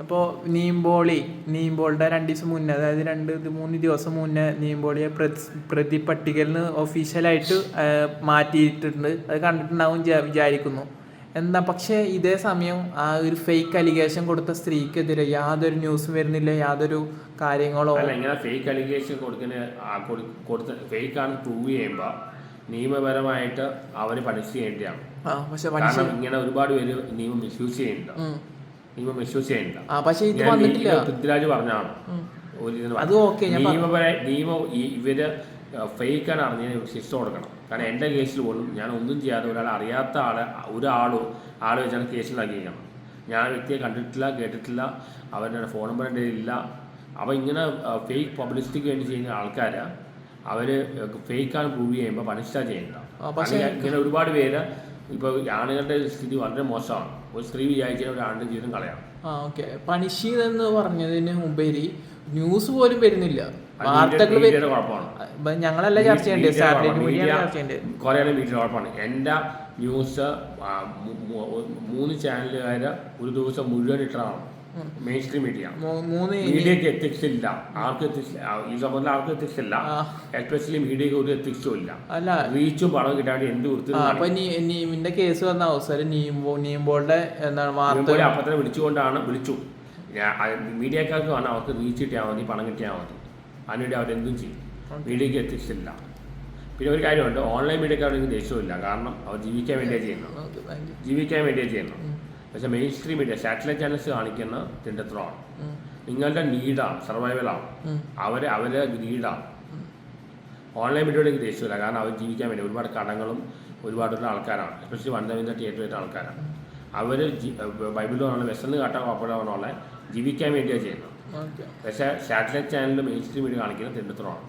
അപ്പോൾ നീമ്പോളി നീംബോളിയുടെ രണ്ട് ദിവസം മുന്നേ അതായത് രണ്ട് മൂന്ന് ദിവസം മുന്നേ നീമ്പോളിയെ പ്രതി പ്രതി പട്ടികയിൽ നിന്ന് ഒഫീഷ്യലായിട്ട് മാറ്റിയിട്ടുണ്ട്. അത് കണ്ടിട്ടുണ്ടാവും വിചാ- വിചാരിക്കുന്നു. എന്താ പക്ഷേ ഇതേ സമയം ആ ഒരു ഫേക്ക് അലിഗേഷൻ കൊടുത്ത സ്ത്രീക്കെതിരെ യാതൊരു ന്യൂസും വരുന്നില്ല യാതൊരു കാര്യങ്ങളോ അല്ല ഇങ്ങനെ ഫേക്ക് അലിഗേഷൻ കൊടുക്കുന്ന കൊടുത്ത ഫേക്ക് ആണ് പ്രൂവ് ചെയ്യുമ്പോൾ നിയമപരമായിട്ട് അവന് പണിഷ് ചെയ്യേണ്ടതാണ്. പക്ഷെ ഇങ്ങനെ ഒരുപാട് പേര് നിയമം മിസ്യൂസ് ചെയ്യുന്നുണ്ട്. നിയമം ചെയ്യുന്നുണ്ട് ആ പക്ഷേ ഇത് വന്നിട്ടില്ല. പൃഥ്വിരാജ് പറഞ്ഞാണ് അത് ഓക്കെ നിയമപര നിയമം ഇവർ ഫേക്കാണ് അറിഞ്ഞതിന് ശിക്ഷ കൊടുക്കണം. കാരണം എന്റെ കേസിൽ പോലും ഞാൻ ഒന്നും ചെയ്യാതെ ഒരാൾ അറിയാത്ത ആളെ ഒരാളോ ആൾ വെച്ചാണ് കേസിലാക്കിയിരിക്കണം ഞാൻ വ്യക്തിയെ കണ്ടിട്ടില്ല കേട്ടിട്ടില്ല അവരുടെ ഫോൺ നമ്പർ എന്റെ ഇല്ല അപ്പോൾ ഇങ്ങനെ ഫേക്ക് പബ്ലിസിറ്റിക്ക് വേണ്ടി ചെയ്യുന്ന ആൾക്കാരെ അവർ ഫേക്കാണ് പ്രൂവ് ചെയ്യുമ്പോൾ പണിഷ്ടാ കാരണം ഇങ്ങനെ ഒരുപാട് പേര് ഇപ്പോൾ ആണുങ്ങളുടെ സ്ഥിതി വളരെ മോശമാണ്. ഒരു സ്ത്രീ വിചാരിക്കുന്ന ഒരു ആണിന്റെ ജീവിതം കളയാം. ആ ഓക്കെ. പണിഷി എന്ന് പറഞ്ഞതിന് മുമ്പേരി ന്യൂസ് പോലും വരുന്നില്ല. വാർത്തകൾ ഞങ്ങളല്ല ചർച്ച ചെയ്യേണ്ടത്? സാറ്റലൈറ്റ് മീഡിയ ചർച്ച ചെയ്യേണ്ടത്. കുറേ വീട്ടിൽ കുഴപ്പമാണ്. എന്റെ ന്യൂസ് മൂന്ന് ചാനലുകാർ ഒരു ദിവസം മുഴുവൻ ഇട്ടതാണ്. മെയിൻ സ്ട്രീം മീഡിയ മൂന്ന് മീഡിയക്ക് എത്തിക്സ് ഇല്ല ആർക്കും എത്തിക്സ് ഈ സംബന്ധത്തിൽ ആർക്കും എത്തിക്സ് ഇല്ല. എസ്പെഷ്യലി മീഡിയക്ക് ഒരു എത്തിക്സും ഇല്ല. അല്ല. റീച്ചും പണം കിട്ടാണ്ട് എന്ത് വൃത്തി അപ്പൊ നീമിന്റെ കേസ് വന്ന അവസരം നീംബോ നീംബോളുടെ എന്താണ് വാർത്ത? അപ്പത്തന്നെ വിളിച്ചുകൊണ്ടാണ് വിളിച്ചു. മീഡിയക്കാർക്ക് വേണം അവർക്ക് റീച്ച് കിട്ടിയാൽ മതി പണം കിട്ടിയാൽ മതി. അതിനുവേണ്ടി അവരെന്തും ചെയ്യും. മീഡിയക്ക് എത്തിക്സ് ഇല്ല പിന്നെ ഒരു കാര്യമുണ്ട്. ഓൺലൈൻ മീഡിയക്കാർക്ക് ദേഷ്യമില്ല കാരണം അവർ ജീവിക്കാൻ വേണ്ടിയാണ് ചെയ്യുന്നത്. ജീവിക്കാൻ വേണ്ടിയാണ് ചെയ്യുന്നത്. പക്ഷേ mainstream media satellite channels കാണിക്കുന്ന തിണ്ടത്രമാണ് നിങ്ങളുടെ നീഡാണ്. സർവൈവലാണ് അവരെ അവരെ നീഡാണ്. ഓൺലൈൻ മീഡിയയോട് ദേഷ്യമില്ല കാരണം അവർ ജീവിക്കാൻ വേണ്ടി ഒരുപാട് കടങ്ങളും ഒരുപാടുള്ള ആൾക്കാരാണ്. എസ്പെഷ്യലി തവീന്റെ തിയേറ്റർ വരുന്ന ആൾക്കാരാണ്. അവർ ബൈബിളിൽ പറഞ്ഞ വിശന്ന് കാട്ടാൻ കുഴപ്പമില്ല ജീവിക്കാൻ വേണ്ടിയാണ് ചെയ്യുന്നത്. പക്ഷേ സാറ്റലൈറ്റ് ചാനലിൽ മെയിൻ സ്ട്രീം മീഡിയ കാണിക്കുന്ന തിണ്ടത്രമാണ്